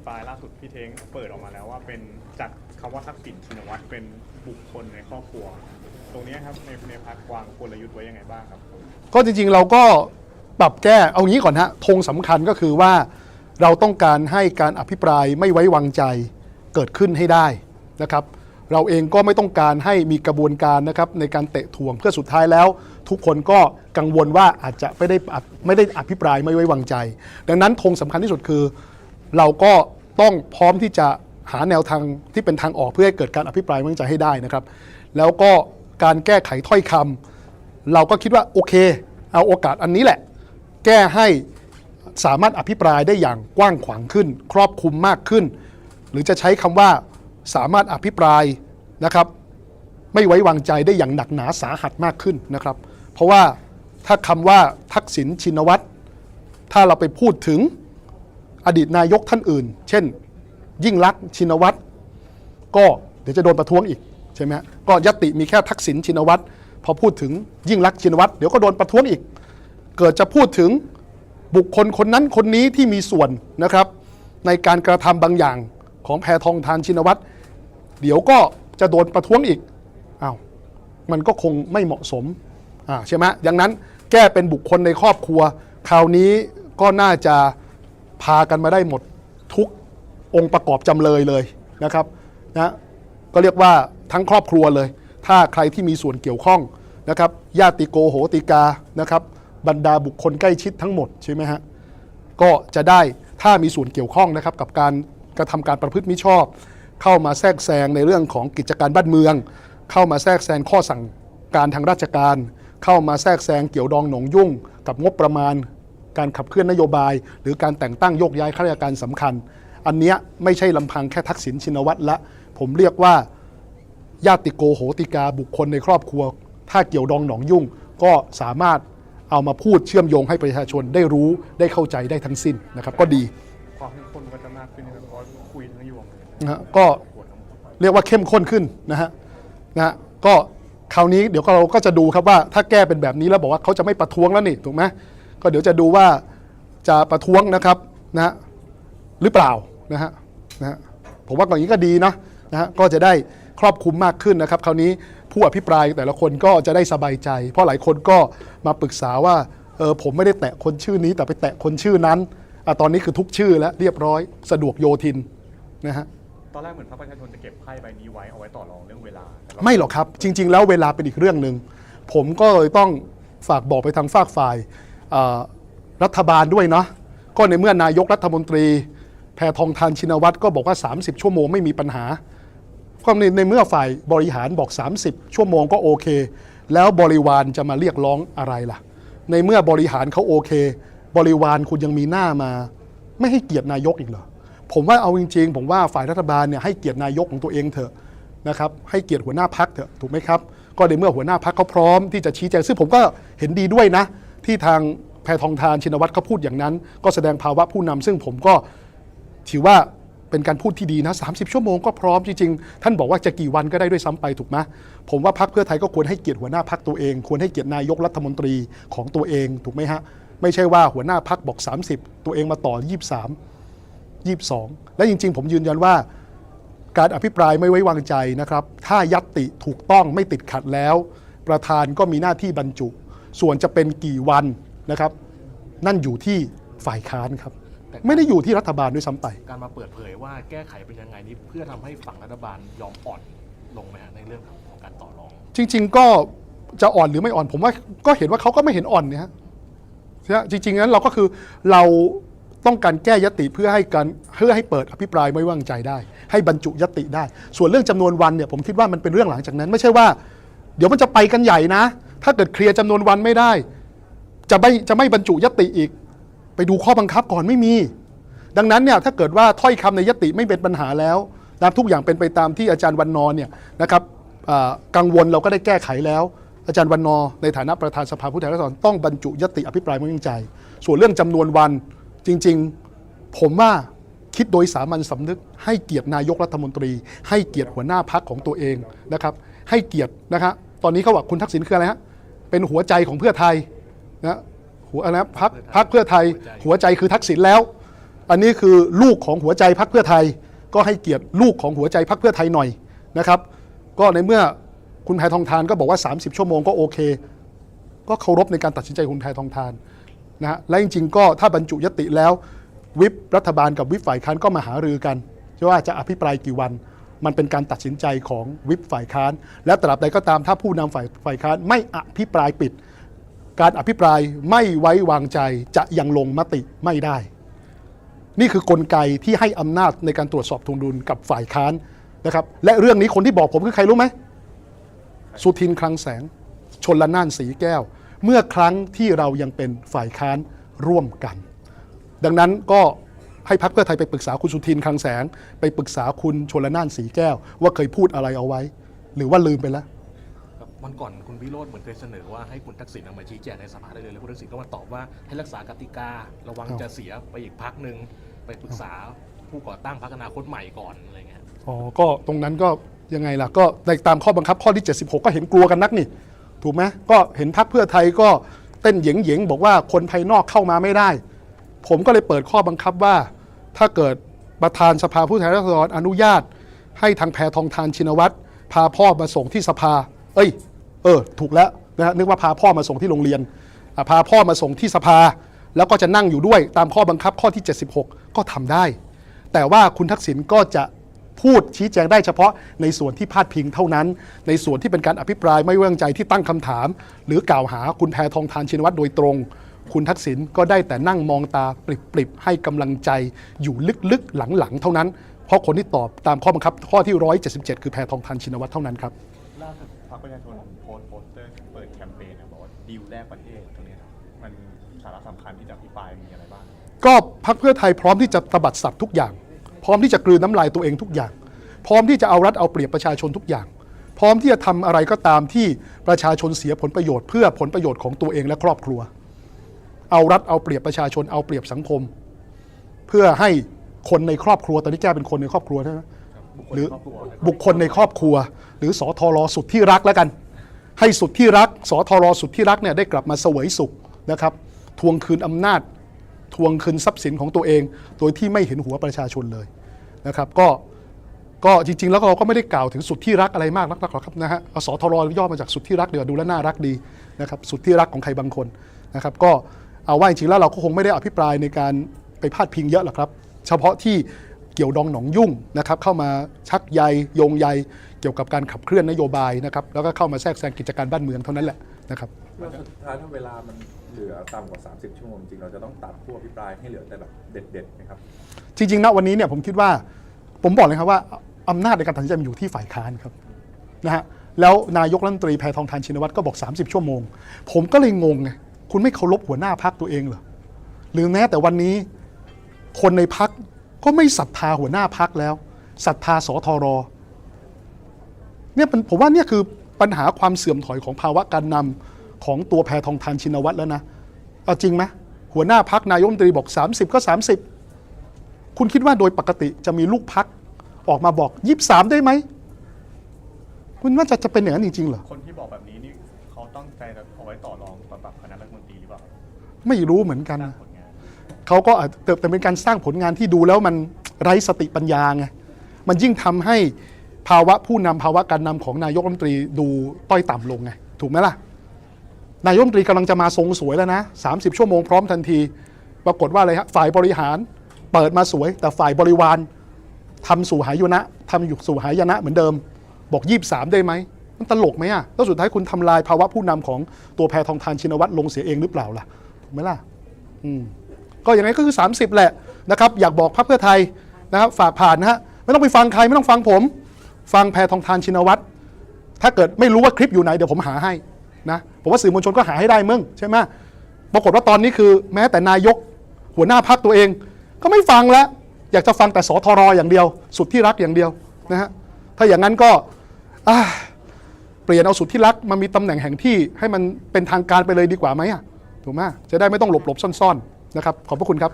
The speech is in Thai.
ภิปรายล่าสุดพี่เท้งเปิดออกมาแล้วว่าเป็นจากคำว่าทักษิณชินวัตรเป็นบุคคลในครอบครัว ตรงนี้ครับในในพักวางกลยุทธ์ไว้ยังไงบ้างครับก็จริงๆเราก็ปรับแก้เอางี้ก่อนฮะธงสำคัญก็คือว่าเราต้องการให้การอภิปรายไม่ไว้วางใจเกิดขึ้นให้ได้นะครับ เราเองก็ไม่ต้องการให้มีกระบวนการนะครับในการเตะถ่วงเพื่อสุดท้ายแล้ว ทุกคนก็กังวลว่าอาจจะไม่ได้ไม่ได้อภิปรายไม่ไว้วางใจ ดังนั้นธงสำคัญที่สุดคือ เราก็ต้องพร้อมที่จะหาแนวทางที่เป็นทางออกเพื่อให้เกิดการอภิปรายไม่ไว้วางใจให้ได้นะครับ แล้วก็การแก้ไขถ้อยคำเราก็คิดว่าโอเค เอาโอกาสอันนี้แหละ แก้ให้สามารถอภิปรายได้อย่างกว้างขวางขึ้น ครอบคลุมมากขึ้น หรือจะใช้คำว่าสามารถอภิปรายนะครับ ไม่ไว้วางใจได้อย่างหนักหนาสาหัสมากขึ้นนะครับ เพราะว่าถ้าคำว่าทักษิณชินวัตรถ้าเราไปพูดถึง อดีตนายกท่านอื่น เช่น ยิ่งลักษณ์ชินวัตรก็เดี๋ยวจะโดนประท้วงอีกใช่ไหมก็ยติมีแค่ทักษิณชินวัตรพอพูดถึงยิ่งรักษณ์ชินวัตรเดี๋ยวก็โดนประท้วงอีก เกิดจะพูดถึงบุคคลคนนั้นคนนี้ที่มีส่วนนะครับ ในการกระทำบางอย่างของแพทองทานชินวัตรเดี๋ยวก็จะโดนประท้วงอีกอ้าวมันก็คงไม่เหมาะสมอ่าใช่ไหมดังนั้นแก้เป็นบุคคลในครอบครัว คราวนี้ก็น่าจะ พากันมาได้หมดทุกองค์ประกอบจำเลยเลยนะครับนะก็เรียกว่าทั้งครอบครัวเลย ถ้าใครที่มีส่วนเกี่ยวข้องนะครับญาติโกโหติกานะครับบรรดาบุคคลใกล้ชิดทั้งหมดใช่ไหมฮะก็จะได้ถ้ามีส่วนเกี่ยวข้องนะครับกับการกระทำการประพฤติมิชอบ เข้ามาแทรกแซงในเรื่องของกิจการบ้านเมือง เข้ามาแทรกแซงข้อสั่งการทางราชการ เข้ามาแทรกแซงเกี่ยวดองหนงยุ่ง กับงบประมาณ การขับเคลื่อนนโยบาย หรือการแต่งตั้งโยกย้ายข้าราชการสำคัญ อันเนี้ยไม่ใช่ลำพังแค่ทักษิณชินวัตรละ ผมเรียกว่าญาติโกโหติกาบุคคลในครอบครัว ถ้าเกี่ยวดองหนองยุ่ง ก็สามารถเอามาพูดเชื่อมโยงให้ประชาชนได้รู้ได้เข้าใจได้ทั้งสิ้นนะครับ ก็ดีความเข้มข้นก็จะมากขึ้นนะครับเพราะคุยทั้งยวงเลยนะฮะก็เรียกว่าเข้มข้นขึ้นนะฮะนะฮะก็คราวนี้เดี๋ยวเราก็จะดูครับว่าถ้าแก้เป็นแบบนี้แล้วบอกว่าเขาจะไม่ประท้วงแล้วนี่ถูกไหม ก็เดี๋ยวจะดูว่าจะประท้วงนะครับนะฮะหรือเปล่านะฮะนะฮะผมว่าอย่างนี้ก็ดีนะนะฮะก็จะได้ครอบคลุมมากขึ้นนะครับ คราวนี้ผู้อภิปรายแต่ละคนก็จะได้สบายใจ เพราะหลายคนก็มาปรึกษาว่าเออผมไม่ได้แตะคนชื่อนี้แต่ไปแตะคนชื่อนั้นอะตอนนี้คือทุกชื่อแล้วเรียบร้อยสะดวกโยทินนะฮะตอนแรกเหมือนพรรคประชาชนจะเก็บไพ่ใบนี้ไว้เอาไว้ต่อรองเรื่องเวลาแต่เราไม่หรอกครับ จริง ๆ แล้วเวลาเป็นอีกเรื่องหนึ่งผมก็เลยต้องฝากบอกไปทางฝากฝ่ายเอ่อ รัฐบาลด้วยเนาะก็ในเมื่อนายกรัฐมนตรี แพทองทานชินวัตรก็บอกว่า 30 ชั่วโมงไม่มีปัญหาก็ในในเมื่อฝ่ายบริหารบอก 30 ชั่วโมงก็โอเค แล้วบริวารจะมาเรียกร้องอะไรล่ะ ในเมื่อบริหารเขาโอเค บริวารคุณยังมีหน้ามา ไม่ให้เกียรตินายกอีกเหรอผมว่าเอาจริงๆ ผมว่าฝ่ายรัฐบาลเนี่ยให้เกียรตินายกของตัวเองเถอะนะครับให้เกียรติหัวหน้าพักเถอะถูกไหมครับ ก็ในเมื่อหัวหน้าพักเขาพร้อมที่จะชี้แจงซึ่งผมก็เห็นดีด้วยนะ ที่ทางแพทองทานชินวัตรเขาพูดอย่างนั้น ก็แสดงภาวะผู้นำซึ่งผมก็ถือว่าเป็นการพูดที่ดีนะ30 ชั่วโมงก็พร้อมจริงๆ ท่านบอกว่าจะกี่วันก็ได้ด้วยซ้ำไปถูกไหมผมว่าพักเพื่อไทยก็ควรให้เกียรติหัวหน้าพักตัวเอง ควรให้เกียรตินายกรัฐมนตรีของตัวเองถูกไหมฮะ ไม่ใช่ว่าหัวหน้าพักบอก 30 ตัวเองมาต่อ 23 22 และจริง ๆ ผมยืนยันว่า การอภิปรายไม่ไว้วางใจนะครับ ถ้ายัตติถูกต้องไม่ติดขัดแล้ว ประธานก็มีหน้าที่บรรจุ ส่วนจะเป็นกี่วันนะครับ นั่นอยู่ที่ฝ่ายค้านครับไม่ได้อยู่ที่รัฐบาลด้วยซ้ำไป การมาเปิดเผยว่าแก้ไขเป็นยังไงนี้เพื่อทำให้ฝั่งรัฐบาลยอมอ่อนลงไหมฮะในเรื่องของการต่อรอง จริง ๆ ก็จะอ่อนหรือไม่อ่อนผมว่าก็เห็นว่าเขาก็ไม่เห็นอ่อนเนี่ยฮะใช่ไหมจริงๆนั้นเราก็คือเราต้องการแก้ยติเพื่อให้การเพื่อให้เปิดอภิปรายไม่ไว้วางใจได้ ให้บรรจุยติได้ ส่วนเรื่องจำนวนวันเนี่ยผมคิดว่ามันเป็นเรื่องหลังจากนั้น ไม่ใช่ว่า เดี๋ยวมันจะไปกันใหญ่นะ ถ้าเกิดเคลียร์จำนวนวันไม่ได้ จะไม่จะไม่บรรจุยติอีก ไปดูข้อบังคับก่อนไม่มี ดังนั้นเนี่ยถ้าเกิดว่าถ้อยคำในยติไม่เป็นปัญหาแล้วนะทุกอย่างเป็นไปตามที่อาจารย์วันนอร์เนี่ยนะครับกังวลเราก็ได้แก้ไขแล้ว อาจารย์วันนอร์ในฐานะประธานสภาผู้แทนราษฎรต้องบรรจุยติอภิปรายไม่ไว้วางใจ ส่วนเรื่องจำนวนวันจริง ๆ ผมว่าคิดโดยสามัญสำนึก ให้เกียรตินายกรัฐมนตรี ให้เกียรติหัวหน้าพักของตัวเองนะครับ ให้เกียรตินะครับตอนนี้เขาบอกคุณทักษิณคืออะไรฮะ เป็นหัวใจของเพื่อไทยนะหัวนะพักพักเพื่อไทย หัวใจคือทักษิณแล้ว อันนี้คือลูกของหัวใจพักเพื่อไทย ก็ให้เกียรติลูกของหัวใจพักเพื่อไทยหน่อยนะครับ ก็ในเมื่อคุณแพทองทานก็บอกว่า 30 ชั่วโมงก็โอเค ก็เคารพในการตัดสินใจของคุณแพทองทานนะฮะและจริงๆก็ถ้าบรรจุยติแล้ว วิปรัฐบาลกับวิปฝ่ายค้านก็มาหารือกันว่าจะอภิปรายกี่วัน มันเป็นการตัดสินใจของวิปฝ่ายค้าน และตราบใดก็ตามถ้าผู้นำฝ่ายฝ่ายค้านไม่อภิปรายปิด การอภิปรายไม่ไว้วางใจจะยังลงมติไม่ได้ นี่คือกลไกที่ให้อำนาจในการตรวจสอบทวงดุลกับฝ่ายค้านนะครับ และเรื่องนี้คนที่บอกผมคือใครรู้ไหมสุทินคลังแสง ชนละน่านสีแก้ว เมื่อครั้งที่เรายังเป็นฝ่ายค้านร่วมกัน ดังนั้นก็ ให้พักเพื่อไทยไปปรึกษาคุณสุทินคลังแสง ไปปรึกษาคุณชนละนานสีแก้ว ว่าเคยพูดอะไรเอาไว้ หรือว่าลืมไปแล้วครับวันก่อนคุณวิโรธเหมือนเคยเสนอว่าให้คุณทักษิณเอามาชี้แจงในสภาได้เลยแล้วคุณทักษิณก็มาตอบว่าให้รักษากติการะวังครับจะเสียไปอีกพักหนึ่งไปปรึกษาผู้ก่อตั้งพรรคอนาคตใหม่ก่อนอะไรเงี้ยอ๋อก็ตรงนั้นก็ยังไงล่ะก็ในตามข้อบังคับข้อที่ 76 ก็เห็นกลัวกันนักนี่ ถูกไหมก็เห็นพักเพื่อไทยก็เต้นเหยงเหยงๆบอกว่าคนภายนอกเข้ามาไม่ได้ ผมก็เลยเปิดข้อบังคับว่า ถ้าเกิดประธานสภาผู้แทนราษฎรอนุญาต ให้ทางแพทองทานชินวัตรพาพ่อมาส่งที่สภา เอ้ย เออ ถูกแล้วนะฮะนึกว่าพาพ่อมาส่งที่โรงเรียนพาพ่อมาส่งที่สภา แล้วก็จะนั่งอยู่ด้วยตามข้อบังคับข้อที่ 76 ก็ทำได้ แต่ว่าคุณทักษิณก็จะพูดชี้แจงได้เฉพาะในส่วนที่พาดพิงเท่านั้น ในส่วนที่เป็นการอภิปรายไม่ไว้วางใจที่ตั้งคำถาม หรือกล่าวหาคุณแพทองทานชินวัตรโดยตรง คุณทักษิณก็ได้แต่นั่งมองตาปริบๆให้กำลังใจอยู่ลึกๆหลังๆ เท่านั้น เพราะคนที่ตอบตามข้อบังคับ ข้อที่ 177 คือแพทองทานชินวัตรเท่านั้นครับล่าสุดพรรคประชาชนโพสต์โปสเตอร์เปิดแคมเปญนะบอกว่าดีลแรกประเทศตรงนี้ครับมันสาระสำคัญที่จะอภิปรายมีอะไรบ้าง ก็พักเพื่อไทยพร้อมที่จะตบัดสัตว์ทุกอย่าง พร้อมที่จะกลืนน้ำลายตัวเองทุกอย่าง พร้อมที่จะเอารัดเอาเปรียบประชาชนทุกอย่าง พร้อมที่จะทำอะไรก็ตามที่ประชาชนเสียผลประโยชน์ เพื่อผลประโยชน์ของตัวเองและครอบครัว เอารัดเอาเปรียบประชาชนเอาเปรียบสังคม เพื่อให้คนในครอบครัวตอนนี้แก้เป็นคนในครอบครัวใช่ไหมหรือบุคคลในครอบครัว หรือสอทรสุดที่รักแล้วกัน ให้สุดที่รักสอทรสุดที่รักเนี่ยได้กลับมาเสวยสุขนะครับ ทวงคืนอำนาจ ทวงคืนทรัพย์สินของตัวเอง โดยที่ไม่เห็นหัวประชาชนเลยนะครับ ก็ก็จริง ๆ แล้วเราก็ไม่ได้กล่าวถึงสุดที่รักอะไรมากนักหรอกครับนะฮะเอาสทรย่อมาจากสุดที่รักเดี๋ยวดูแลวน่ารักดีนะครับ สุดที่รักของใครบางคนนะครับ ก็ เอาว่าจริงๆแล้วเราก็คงไม่ได้อภิปรายในการไปพาดพิงเยอะหรอกครับ เฉพาะที่เกี่ยวดองหนองยุ่งนะครับเข้ามาชักใยโยงใยเกี่ยวกับการขับเคลื่อนนโยบายนะครับแล้วก็เข้ามาแทรกแซงกิจการบ้านเมืองเท่านั้นแหละนะครับแล้วสุดท้ายถ้าเวลามันเหลือต่ำกว่า 30 ชั่วโมงจริงเราจะต้องตัดผู้อภิปรายให้เหลือแต่แบบเด็ดๆนะครับจริงๆนะวันนี้เนี่ยผมคิดว่า ผมบอกเลยครับว่าอำนาจในการตัดสินใจมันอยู่ที่ฝ่ายค้านครับนะฮะแล้วนายกรัฐมนตรีแพทองทานชินวัตรก็บอก 30 ชั่วโมง ผมก็เลยงงไง คุณไม่เคารพหัวหน้าพักตัวเองเหรอหรือแม้แต่วันนี้คนในพักก็ไม่ศรัทธาหัวหน้าพักแล้วศรัทธาสทรเนี่ยผมว่าเนี่ยคือปัญหาความเสื่อมถอยของภาวะการนำของตัวแพทองทานชินวัตรแล้วนะเอาจริงไหมหัวหน้าพักนายมนตรีบอก 30 ก็ 30 คุณคิดว่าโดยปกติจะมีลูกพักออกมาบอกยี่สามได้ไหม คุณว่าจะจะเป็นอย่างนั้นจริงๆเหรอ คนที่บอกแบบนี้นี่เขาต้องใจเอาไว้ต่อรอง ไม่รู้เหมือนกันสร้างนะผลงานเขาก็อาจแต่แต่เป็นการสร้างผลงานที่ดูแล้วมันไร้สติปัญญาไง มันยิ่งทำให้ภาวะผู้นำภาวะการนำของนายกรัฐมนตรีดูต้อยต่ำลงไง ถูกไหมล่ะ นายกรัฐมนตรีกำลังจะมาทรงสวยแล้วนะ30 ชั่วโมงพร้อมทันที ปรากฏว่าอะไรฮะฝ่ายบริหารเปิดมาสวย แต่ฝ่ายบริวารทำสู่หายนะทำอยู่สู่หายนะเหมือนเดิม บอกยี่สามได้ไหมมันตลกไหมอะแล้วสุดท้ายคุณทำลายภาวะผู้นำของตัวแพทองทานชินวัตรลงเสียเองหรือเปล่าล่ะถูก ไหมล่ะอืมก็อย่างไรก็คือ 30 แหละนะครับ อยากบอกพรรคเพื่อไทยนะครับฝากผ่านนะฮะไม่ต้องไปฟังใครไม่ต้องฟังผม ฟังแพทองทานชินวัตรถ้าเกิดไม่รู้ว่าคลิปอยู่ไหนเดี๋ยวผมหาให้นะผมว่าสื่อมวลชนก็หาให้ได้มึงใช่ไหมปรากฏว่าตอนนี้คือแม้แต่นายกหัวหน้าพักตัวเอง ก็ไม่ฟังแล้ว อยากจะฟังแต่สทรอย่างเดียว สุดที่รักอย่างเดียวนะฮะถ้าอย่างนั้นก็เปลี่ยนเอาสุดที่รักมามีตำแหน่งแห่งที่ให้มันเป็นทางการไปเลยดีกว่าไหมอะ ถูกไหมจะได้ไม่ต้องหลบหลบซ่อนๆนะครับขอบพระคุณครับ